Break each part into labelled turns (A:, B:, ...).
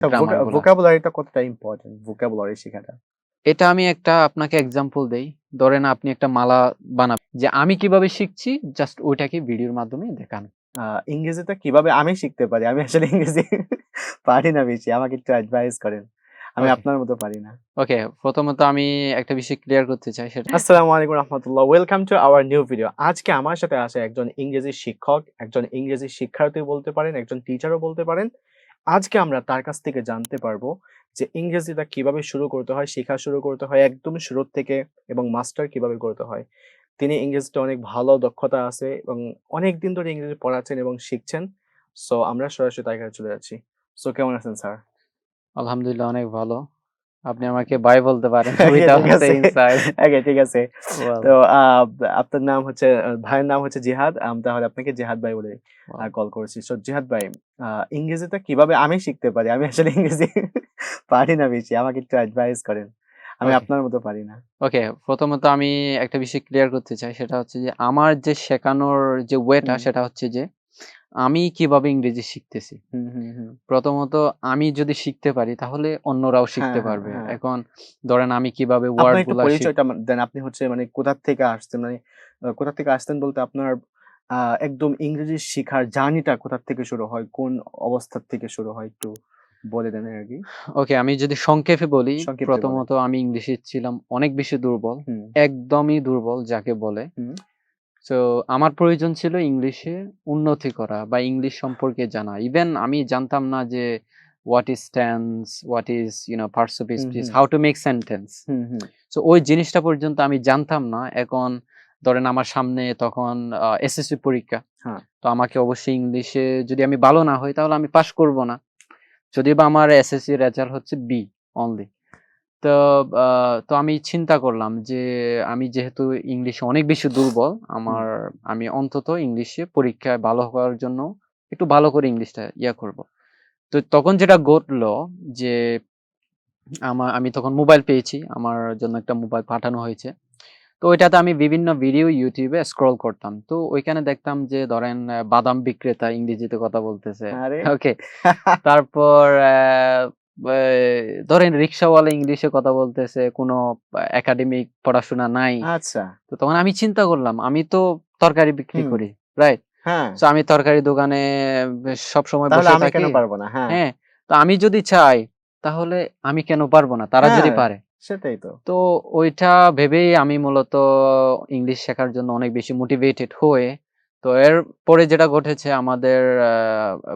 A: ভোকাবুলারিটা কতটা important vocabulary শেখাটা।
B: এটা আমি একটা আপনাকে এক্সাম্পল দেই। ধরেন আপনি একটা মালা বানাবেন। যে আমি কীভাবে শিখছি জাস্ট ওইটাকে ভিডিওর মাধ্যমে দেখান।
A: ইংরেজিটা কীভাবে আমি শিখতে পারি? আমি আসলে ইংরেজি পারি না বেশি। আমাকে একটু অ্যাডভাইস করেন। আমি আপনার মতো পারি না।
B: ওকে প্রথমত আমি একটা বিষয় ক্লিয়ার করতে চাই সেটা।
A: আসসালামু আলাইকুম রহমতুল্লাহ। Welcome to our new video আজকে আমার সাথে আছে একজন ইংরেজি শিক্ষক একজন ইংরেজি শিক্ষার্থী বলতে পারেন একজন টিচারও বলতে পারেন। আজকে আমরা তার কাছ থেকে জানতে পারব যে ইংরেজিটা কীভাবে শুরু করতে হয়, শেখা শুরু করতে হয়, একদম শুরুর থেকে এবং মাস্টার কীভাবে করতে হয়। তিনি ইংরেজিটা অনেক ভালো দক্ষতা আছে এবং অনেক দিন ধরে ইংরেজি পড়াচ্ছেন এবং শিখছেন। সো আমরা সরাসরি তার কাছে চলে যাচ্ছি। সো কেমন আছেন, স্যার?
B: আলহামদুলিল্লাহ, অনেক ভালো। আপনি আমাকে বাই বলতে পারেন।
A: ঠিক আছে। ওকে ঠিক আছে। তো আপনার নাম হচ্ছে ভাইয়ের নাম হচ্ছে জিহাদ। আমি তাহলে আপনাকে জিহাদ ভাই বলে কল করেছি। সো জিহাদ ভাই ইংরেজিটা কীভাবে আমি শিখতে পারি? আমি আসলে ইংরেজি পারি না বেশি। আমাকে একটু অ্যাডভাইস করেন। আমি আপনার মতো পারি না।
B: ওকে প্রথমত আমি একটা বিষয় ক্লিয়ার করতে চাই। সেটা হচ্ছে যে আমার যে শেখানোর যে ওয়েটা সেটা হচ্ছে যে আমি কীভাবে ইংরেজি শিখতেছি?
A: হুম হুম হুম।
B: প্রথমত আমি যদি শিখতে পারি তাহলে অন্যরাও শিখতে
A: হ্যাঁ,
B: পারবে।
A: হ্যাঁ।
B: এখন ধরেন আমি কীভাবে
A: ওয়ার্ডগুলা দেন আপনি হচ্ছে মানে কোথা থেকে আসছেন? মানে কোথা থেকে আসতেন বলতে আপনার আহ, একদম ইংরেজি শেখার জার্নিটা কোথা থেকে শুরু হয়? কোন অবস্থা থেকে শুরু হয়? একটু বলে দেন আর কি
B: ওকে আমি যদি সংক্ষেপে বলি প্রথমত আমি ইংলিশে ছিলাম অনেক বেশি দুর্বল একদমই দুর্বল যাকে বলে।
A: হুম।
B: তো আমার প্রয়োজন ছিল ইংলিশে উন্নতি করা বা ইংলিশ সম্পর্কে জানা। ইভেন আমি জানতাম না যে what is tense what is you know parts of speech. How to make sentence তো ওই জিনিসটা পর্যন্ত আমি জানতাম না। এখন ধরেন আমার সামনে তখন এসএসসি পরীক্ষা।
A: হ্যাঁ।
B: তো আমাকে অবশ্যই ইংলিশে যদি আমি ভালো না হই তাহলে আমি পাশ করব না। যদি বা আমার এসএসসি রেজাল্ট হচ্ছে বি অনলি তো তো আমি চিন্তা করলাম যে আমি যেহেতু ইংলিশে অনেক বেশি দুর্বল আমার আমি অন্তত ইংলিশে পরীক্ষায় ভালো হওয়ার জন্য একটু ভালো করে ইংলিশটা ইয়া করব। তো তখন যেটা ঘটলো যে আমার আমি তখন মোবাইল পেয়েছি আমার জন্য একটা মোবাইল পাঠানো হয়েছে। তো ওইটাতে আমি বিভিন্ন ভিডিও ইউটিউবে স্ক্রল করতাম। তো ওইখানে দেখতাম যে ধরেন বাদাম বিক্রেতা ইংরেজিতে কথা বলতেছে।
A: আরে!
B: ওকে তারপর ধরেন রিক্সাওয়ালা ইংলিশে কথা বলতেছে কোনো একাডেমিক পড়াশোনা নাই।
A: আচ্ছা।
B: তো তখন আমি চিন্তা করলাম আমি তো তরকারি বিক্রি করি রাইট
A: হ্যাঁ।
B: তো আমি তরকারি দোকানে সব সময় বসে থাকি
A: কেন পারব না? হ্যাঁ।
B: হ্যাঁ তো আমি যদি চাই তাহলে আমি কেন পারব না? তারা যদি
A: হ্যাঁ।
B: পারে।
A: সেটাই তো।
B: তো ওইটা ভেবেই আমি মূলত ইংলিশ শেখার জন্য অনেক বেশি মোটিভেটেড হয়ে তো এর পরে যেটা ঘটেছে আমাদের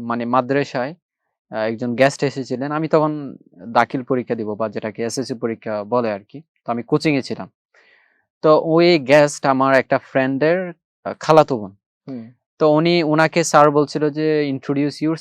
B: মানে মাদ্রাসায় একজন গেস্ট এসেছিলেন আমি তখন দাখিল পরীক্ষা দিব বা যেটাকে এসএসসি পরীক্ষা বলে আর কি তো আমি কোচিং এ ছিলাম। তো ওই গেস্ট আমার একটা ফ্রেন্ডের খালাতো বোন। তো উনি উনাকে স্যার বলছিল যে ইন্ট্রোডিউস ইউর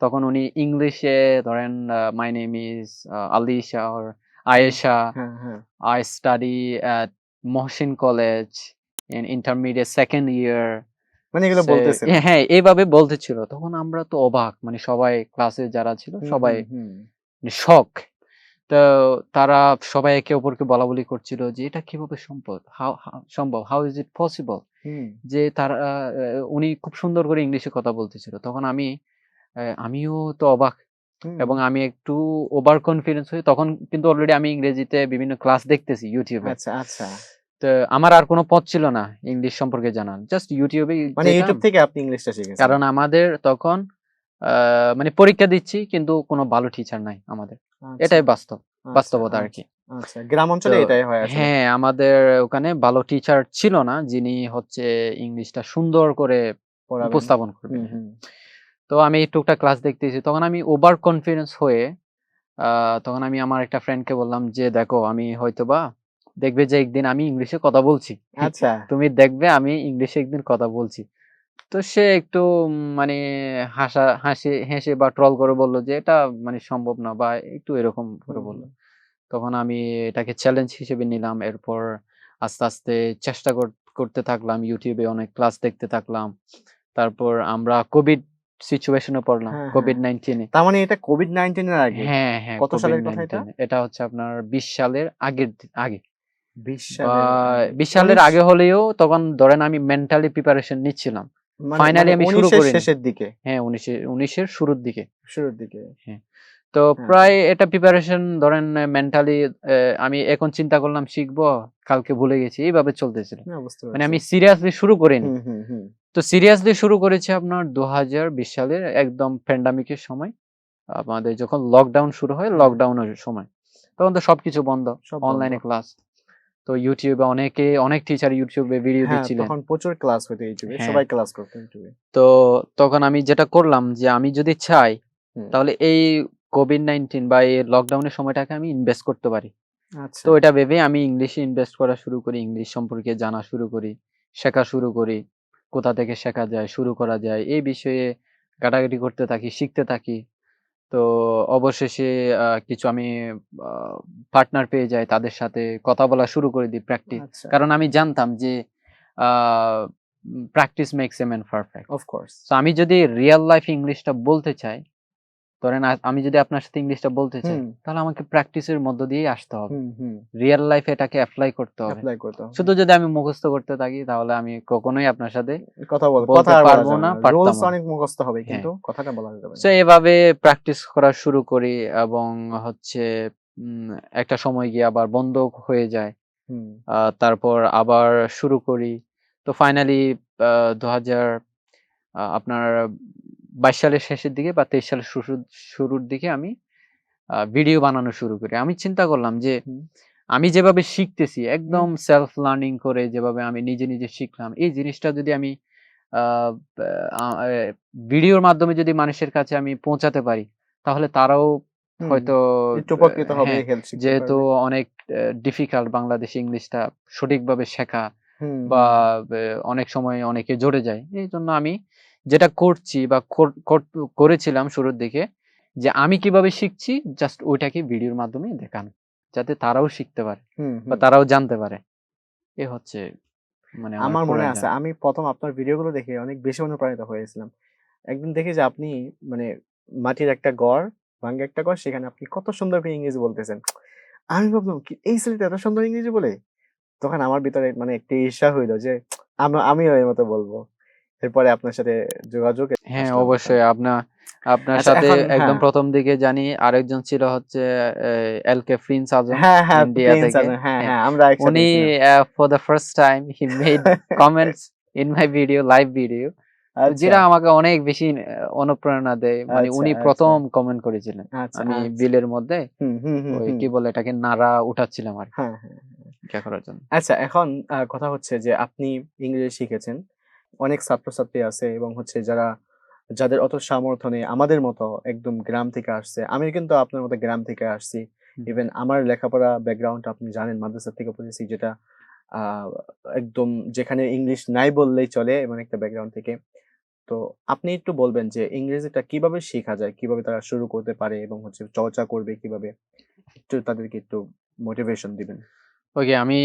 B: তখন উনি ইংলিশে ধরেন my name is Alisha or Ayesha
A: হ্যাঁ study
B: I study college in intermediate second year.
A: মানে এগুলো
B: হ্যাঁ এইভাবে বলতেছিল। তখন আমরা তো অবাক মানে সবাই ক্লাসে যারা ছিল সবাই শখ তো তারা সবাই একে অপরকে করছিল যে এটা কীভাবে সম্ভব হাউ সম্ভব? হাউ ইজ ইট পসিবল যে তারা উনি খুব সুন্দর করে ইংলিশে কথা বলতেছিল। তখন আমি আমিও তো অবাক এবং আমি একটু ওভার কনফিডেন্স হই তখন কিন্তু অলরেডি আমি ইংরেজিতে বিভিন্ন ক্লাস দেখতেছি ইউটিউবে
A: আচ্ছা আচ্ছা।
B: তো আমার আর কোনো পথ ছিল না ইংলিশ সম্পর্কে জানার। জাস্ট ইউটিউবে
A: মানে ইউটিউব থেকে আপনি ইংলিশটা শিখেছেন?
B: কারণ আমাদের তখন আহ, মানে পরীক্ষা দিচ্ছি কিন্তু কোনো ভালো টিচার নাই আমাদের।
A: আচ্ছা,
B: এটাই বাস্তব
A: আচ্ছা,
B: বাস্তবতা আর কি।
A: আচ্ছা। গ্রাম অঞ্চলে এটাই হয় আসলে।
B: হ্যাঁ আমাদের ওখানে ভালো টিচার ছিল না যিনি হচ্ছে ইংলিশটা সুন্দর করে। উপস্থাপন করবে
A: হুম, হুম,
B: তো আমি টুকটাক ক্লাস দেখতেছি। তখন আমি ওভার কনফিডেন্স হয়ে আহ, তখন আমি আমার একটা ফ্রেন্ডকে বললাম যে দেখো আমি হয়তোবা দেখবে যে একদিন আমি ইংলিশে কথা বলছি।
A: আচ্ছা।
B: তুমি দেখবে আমি ইংলিশে একদিন কথা বলছি। তো সে একটু মানে হাসা হাসি হেসে বা ট্রল করে বলল যে এটা মানে সম্ভব না বা একটু এরকম করে বলল। তখন আমি এটাকে চ্যালেঞ্জ হিসেবে নিলাম। এরপর আস্তে আস্তে চেষ্টা কর- করতে থাকলাম। ইউটিউবে অনেক ক্লাস দেখতে থাকলাম। তারপর আমরা কোভিড সিচুয়েশনে পড়লাম
A: হ্যাঁ, হ্যাঁ।
B: কোভিড নাইন্টিনে
A: তার মানে এটা কোভিড নাইন্টিনের আগে?
B: হ্যাঁ হ্যাঁ
A: কত সালের কথা এটা?
B: এটা হচ্ছে আপনার বিশ সালের আগের আগে।
A: বিশ সালের উনিশ-
B: আগে হলেও তখন ধরেন আমি মেন্টালি প্রিপারেশন নিচ্ছিলাম।
A: মানে-
B: finally
A: মানে
B: আমি শুরু করিনি।
A: শেষের দিকে?
B: হ্যাঁ উনিশের শুরুর দিকে।
A: শুরুর দিকে।
B: তো
A: হ্যাঁ।
B: প্রায় এটা প্রিপারেশন ধরেন মেন্টালি আমি এখন চিন্তা করলাম শিখব কালকে ভুলে গেছি এইভাবে চলতেছিল। মানে আমি। সিরিয়াসলি শুরু করিনি। তো সিরিয়াসলি শুরু করেছি আপনার দু হাজার বিশ সালের একদম প্যান্ডামিকের সময়। আমাদের যখন লকডাউন শুরু হয় লকডাউনের সময়। তখন তো সবকিছু বন্ধ অনলাইনে ক্লাস তো ইউটিউবে অনেকে অনেক টিচার ইউটিউবে ভিডিও দিচ্ছিলেন।
A: তখন প্রচুর ক্লাস হতো ইউটিউবে
B: হ্যাঁ।
A: সবাই ক্লাস করতো ইউটিউবে
B: তো তখন আমি যেটা করলাম যে আমি যদি চাই তাহলে এই কোভিড নাইন্টিন বা এই লকডাউনের সময়টাকে আমি ইনভেস্ট করতে পারি।
A: আচ্ছা।
B: তো এটা ভেবে আমি ইংলিশে ইনভেস্ট করা শুরু করি ইংলিশ সম্পর্কে জানা শুরু করি শেখা শুরু করি কোথা থেকে শেখা যায় শুরু করা যায় এই বিষয়ে ঘাটাঘাটি করতে থাকি শিখতে থাকি। তো অবশেষে আহ, কিছু আমি পার্টনার পেয়ে যাই তাদের সাথে কথা বলা শুরু করে দিই প্র্যাকটিস
A: আচ্ছা।
B: কারণ আমি জানতাম যে practice makes a man perfect
A: of course
B: তো আমি যদি রিয়েল লাইফ ইংলিশটা বলতে চাই ধরেন আমি যদি আপনার সাথে ইংলিশটা বলতে চাই। তাহলে আমাকে প্র্যাকটিসের মধ্য দিয়েই আসতে হবে রিয়েল লাইফে এটাকে অ্যাপ্লাই করতে হবে। শুধু যদি আমি মুখস্থ করতে থাকি তাহলে আমি কখনোই আপনার সাথে
A: কথা বল
B: বলতে পারব না,
A: রুলস। অনেক মুখস্থ হবে
B: হ্যাঁ।
A: কিন্তু কথাটা বলা যাবে
B: সো এভাবে প্র্যাকটিস করা শুরু করি এবং হচ্ছে উম, একটা সময় গিয়ে আবার বন্ধ হয়ে যায় তারপর আবার শুরু করি তো ফাইনালি দু হাজার আপনার বাইশ সালের শেষের দিকে বা তেইশ সালের শুরুর দিকে আমি ভিডিও বানানো শুরু করি। আমি চিন্তা করলাম যে আমি যেভাবে শিখতেছি একদম সেলফ লার্নিং করে যেভাবে আমি নিজে নিজে শিখলাম এই জিনিসটা যদি আমি ভিডিওর মাধ্যমে যদি মানুষের কাছে আমি পৌঁছাতে পারি তাহলে তারাও হয়তো
A: উপকৃত হবে
B: হ্যাঁ, যেহেতু অনেক ডিফিকাল্ট বাংলাদেশে ইংলিশটা সঠিকভাবে শেখা বা অনেক সময় অনেকে জড়ে যায় এই জন্য আমি যেটা করছি বা কর- কর- করেছিলাম শুরুর দিকে যে আমি কীভাবে শিখছি জাস্ট ওইটাকে ভিডিওর মাধ্যমে দেখানো যাতে তারাও শিখতে পারে বা তারাও জানতে পারে। এ হচ্ছে মানে
A: আমার মনে আছে আমি প্রথম আপনার ভিডিওগুলো দেখে অনেক বেশি অনুপ্রাণিত হয়েছিলাম। একদিন দেখি যে আপনি মানে মাটির একটা গড় ভাঙ্গে একটা গড় সেখানে আপনি কত সুন্দর করে ইংরেজি বলতেছেন। আমি ভাবলাম কি এই ছেলেটা এত সুন্দর ইংরেজি বলে? তখন আমার ভিতরে মানে একটা ঈর্ষা হইল যে আমি আমিও এর মতো বলব। এরপরে আপনার সাথে যোগাযোগ
B: হ্যাঁ অবশ্যই। আপনার আপনার
A: আচ্ছা,
B: সাথে একদম
A: হ্যাঁ।
B: প্রথম দিকে জানি আরেকজন ছিল হচ্ছে এল কে প্রিন্স আজম
A: হ্যাঁ হ্যাঁ
B: ইন্ডিয়া থেকে।
A: আজম, হ্যাঁ
B: হ্যাঁ।
A: হ্যাঁ আমরা একসাথে
B: উনি। For the first time he made comments in my video live video যেটা আমাকে অনেক বেশি অনুপ্রেরণা দেয়। মানে
A: আচ্ছা,
B: উনি
A: আচ্ছা।
B: প্রথম কমেন্ট করেছিলেন আমি। বিলের মধ্যে।
A: হুম, হুম, হুম,
B: ওই কি বলে এটাকে নাড়া উঠাচ্ছিলাম আর
A: হ্যাঁ হ্যাঁ
B: ইয়া করার জন্য।
A: আচ্ছা এখন কথা হচ্ছে যে আপনি ইংরেজি শিখেছেন। অনেক ছাত্রছাত্রী আছে এবং হচ্ছে যারা যাদের অত সামর্থ্য নেই আমাদের মতো একদম গ্রাম থেকে আসছে। আমি কিন্তু আপনার মতো গ্রাম থেকে আসছি। ইভেন আমার লেখাপড়া ব্যাকগ্রাউন্ড আপনি জানেন মাদ্রাসা থেকে পড়েছি যেটা আহ, একদম যেখানে ইংলিশ নাই বললেই চলে এমন একটা ব্যাকগ্রাউন্ড থেকে। তো আপনি একটু বলবেন যে ইংরেজিটা কীভাবে শেখা যায় কীভাবে তারা শুরু করতে পারে এবং হচ্ছে চর্চা করবে কীভাবে? একটু তাদেরকে একটু মোটিভেশন দিবেন।
B: ওকে আমি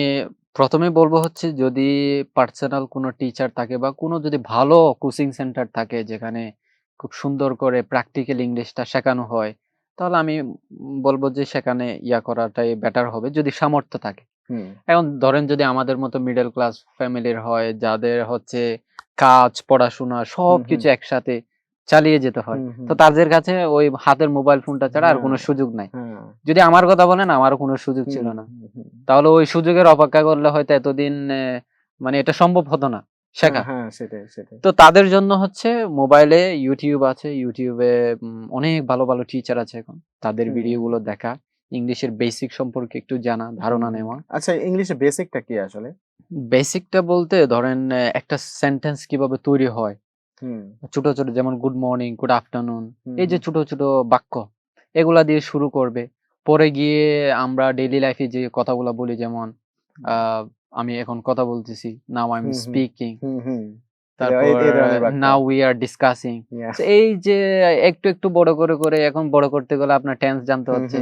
B: প্রথমে বলব হচ্ছে যদি পার্সোনাল কোনো টিচার থাকে বা কোনো যদি ভালো কোচিং সেন্টার থাকে যেখানে খুব সুন্দর করে প্র্যাকটিক্যাল ইংলিশটা শেখানো হয় তাহলে আমি বলব যে সেখানে ইয়া করাটাই বেটার হবে যদি সামর্থ্য থাকে। এখন ধরেন যদি আমাদের মতো মিডল ক্লাস ফ্যামিলির হয় যাদের হচ্ছে কাজ পড়াশোনা সবকিছু একসাথে চালিয়ে যেতে হয়। তো তাদের কাছে ওই হাতের মোবাইল ফোনটা ছাড়া আর কোনো
A: হ্যাঁ।
B: সুযোগ নাই।
A: হ্যাঁ।
B: যদি আমার কথা বলেন আমারও কোনো সুযোগ ছিল না। তাহলে ওই সুযোগের অপেক্ষা করলে হয়তো এতদিন মানে এটা সম্ভব হতো না শেখা।
A: হ্যাঁ,
B: তো তাদের জন্য হচ্ছে মোবাইলে ইউটিউব আছে। ইউটিউবে অনেক ভালো ভালো টিচার আছে এখন। তাদের
A: হুম।
B: ভিডিওগুলো দেখা। ইংলিশের বেসিক সম্পর্কে একটু জানা ধারণা নেওয়া।
A: আচ্ছা ইংলিশে বেসিকটা কি আসলে?
B: বেসিকটা বলতে ধরেন একটা সেন্টেন্স কীভাবে তৈরি হয়। ছোট ছোট যেমন গুড মর্নিং গুড আফটারনুন এই যে ছোট ছোট বাক্য এগুলা দিয়ে শুরু করবে। পরে গিয়ে আমরা ডেইলি লাইফে যে কথাগুলো বলি যেমন আহ, আমি এখন কথা বলতেছি নাও আই এম। স্পিকিং তারপর। নাও উই আর ডিসকাসিং এই যে একটু একটু বড় করে করে এখন বড় করতে গেলে আপনার টেন্স জানতে হচ্ছে।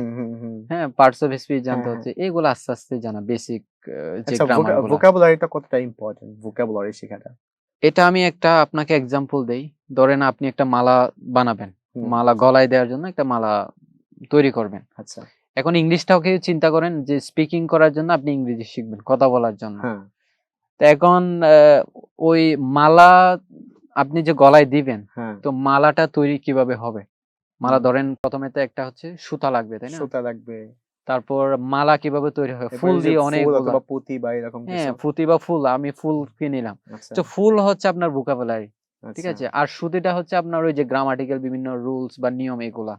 B: হ্যাঁ পার্টস অফ স্পিচ জানতে
A: হ্যাঁ,
B: হচ্ছে। এগুলো আস্তে আস্তে জানা বেসিক যে
A: আচ্ছা ভোকাবুলারিটা কতটা ইম্পর্টেন্ট ভোকাবুলারি শেখাটা।
B: এটা আমি একটা আপনাকে এক্সাম্পল দেই। ধরেন আপনি একটা মালা বানাবেন। মালা গলায় দেওয়ার জন্য একটা মালা তৈরি করবেন।
A: আচ্ছা।
B: এখন ইংলিশটাও কেউ চিন্তা করেন যে স্পিকিং করার জন্য আপনি ইংরেজি শিখবেন কথা বলার জন্য।
A: হ্যাঁ।
B: তো এখন আহ, ওই মালা আপনি যে গলায় দিবেন
A: হ্যাঁ।
B: তো মালাটা তৈরি কীভাবে হবে? মালা ধরেন প্রথমে তো একটা হচ্ছে সুতা লাগবে তাই না?
A: সুতা লাগবে।
B: তারপর মালা কীভাবে তৈরি হয়? ফুল দিয়ে অনেক
A: পুঁতি বা এরকম
B: হ্যাঁ পুঁতি বা ফুল আমি ফুল কিনে নিলাম।
A: আচ্ছা।
B: তো ফুল হচ্ছে আপনার ভোকাবুলারি ঠিক
A: আচ্ছা,
B: আছে? আর সুতিটা হচ্ছে আপনার ওই যে গ্রামাটিক্যাল বিভিন্ন রুলস বা নিয়ম এগুলা।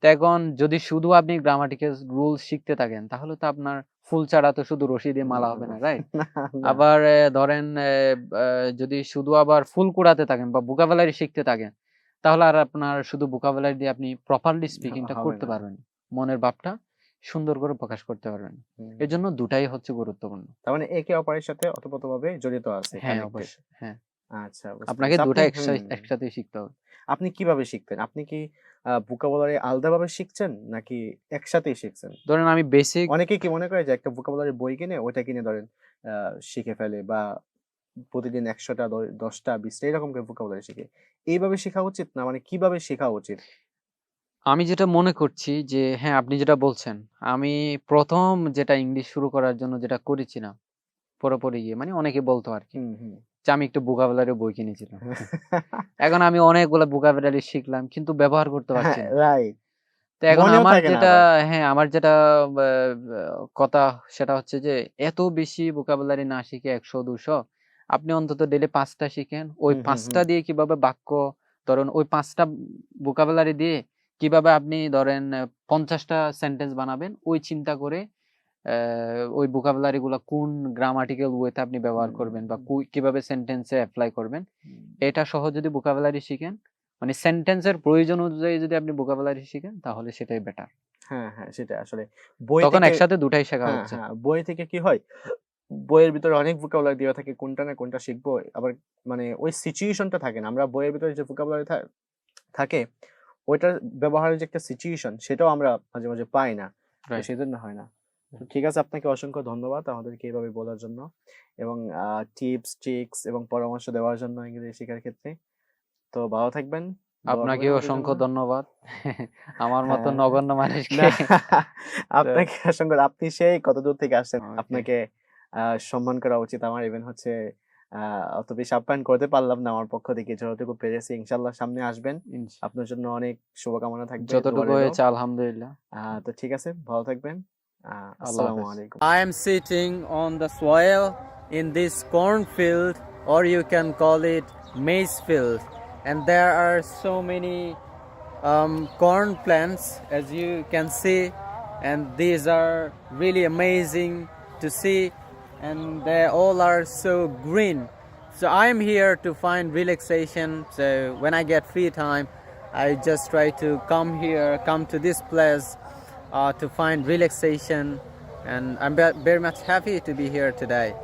B: তো এখন যদি শুধু আপনি গ্রামাটিক্যাল রুলস শিখতে থাকেন তাহলে তো আপনার ফুল ছাড়া তো শুধু রশি দিয়ে মালা হবে না রাইট। আবার ধরেন যদি শুধু আবার ফুল কুড়াতে থাকেন বা ভোকাবুলারি শিখতে থাকেন তাহলে আর আপনার শুধু ভোকাবুলারি দিয়ে আপনি প্রপারলি স্পিকিংটা করতে পারবেন। মনের ভাবটা সুন্দর করে প্রকাশ করতে পারবেন। এর জন্য দুটাই হচ্ছে গুরুত্বপূর্ণ।
A: তার মানে একে অপরের সাথে অতপ্রতভাবে জড়িত আছে
B: হ্যাঁ অবশ্যই হ্যাঁ।
A: আচ্ছা
B: আপনাকে। দুটা একসাথে শিখতে হবে।
A: আপনি কীভাবে শিখতেন? আপনি কি ভোকাবুলারি আলাদাভাবে শিখছেন নাকি একসাথেই শিখছেন?
B: ধরেন আমি বেসিক
A: অনেকে কি মনে করে যে একটা ভোকাবুলারি বই কিনে ওইটা কিনে ধরেন আহ, শিখে ফেলে বা প্রতিদিন একশোটা দশটা বিশটা এরকম করে ভোকাবুলারি শিখে। এইভাবে শেখা উচিত না? মানে কীভাবে শেখা উচিত?
B: আমি যেটা মনে করছি যে হ্যাঁ আপনি যেটা বলছেন আমি প্রথম যেটা ইংলিশ শুরু করার জন্য যেটা করেছিলাম পুরোপুরি গিয়ে মানে অনেকে বলতো আর কি
A: হুম হুম।
B: যে আমি একটু ভোকাবুলারি বই কিনেছিলাম। এখন আমি অনেকগুলো ভোকাবুলারি শিখলাম কিন্তু ব্যবহার করতে পারছি না।
A: রাইট
B: তো এখন
A: মনেও
B: আমার
A: থাকে না
B: যেটা
A: আবার।
B: হ্যাঁ আমার যেটা কথা সেটা হচ্ছে যে এত বেশি ভোকাবুলারি না শিখে একশো দুশো আপনি অন্তত ডেলি পাঁচটা শিখেন। ওই
A: হুম হুম
B: পাঁচটা
A: হুম
B: দিয়ে কীভাবে বাক্য ধরেন ওই পাঁচটা ভোকাবুলারি দিয়ে কীভাবে আপনি ধরেন পঞ্চাশটা সেন্টেন্স বানাবেন ওই চিন্তা করে ওই ভোকাবুলারি গুলা কোন গ্রামাটিক্যাল ওয়েতে আপনি ব্যবহার করবেন বা কীভাবে সেন্টেন্সে অ্যাপ্লাই করবেন এটা সহ যদি ভোকাবুলারি শিখেন মানে সেন্টেন্সের প্রয়োজন অনুযায়ী যদি আপনি ভোকাবুলারি শিখেন তাহলে সেটাই বেটার
A: হ্যাঁ হ্যাঁ সেটা আসলে বই
B: তখন একসাথে দুটাই শেখা
A: হ্যাঁ
B: হচ্ছে।
A: হ্যাঁ বই থেকে কি হয় বইয়ের ভিতরে অনেক ভোকাবুলারি দেওয়া থাকে কোনটা না কোনটা শিখব আবার মানে ওই সিচুয়েশনটা থাকে না আমরা বইয়ের ভিতরে যে ভোকাবুলারি থাকে ওইটার ব্যবহারের যে একটা সিচুয়েশন সেটাও আমরা মাঝে মাঝে পাই না. সেজন্য হয় না। ঠিক আছে আপনাকে অসংখ্য ধন্যবাদ আমাদেরকে এইভাবে বলার জন্য এবং টিপস ট্রিক্স এবং পরামর্শ দেওয়ার জন্য ইংরেজি শেখার ক্ষেত্রে। তো ভালো থাকবেন।
B: আপনাকেও অসংখ্য ধন্যবাদ। আমার মতো
A: হ্যাঁ।
B: নগণ্য মানুষকে।
A: আপনাকে অসংখ্য আপনি সেই কত দূর থেকে আসছেন আপনাকে সম্মান করা উচিত। আমার ইভেন হচ্ছে অত বেশি আপ্যায়ন করতে পারলাম না আমার পক্ষ থেকে যতটুকু পেরেছি ইনশাল্লাহ সামনে আসবেন আপনার জন্য অনেক শুভকামনা থাকবে
B: যতটুকু হয়েছে আলহামদুলিল্লাহ
A: তো ঠিক আছে ভালো থাকবেন আসসালামু আলাইকুম
B: I am sitting on the soil in this cornfield, or you can call it maize field, and there are so many um, corn plants, as you can see, and these are really amazing to see, and they all are so green. So I am here to find relaxation. So when I get free time, I just try to come here, come to this place uh, to find relaxation, and I'm very much happy to be here today.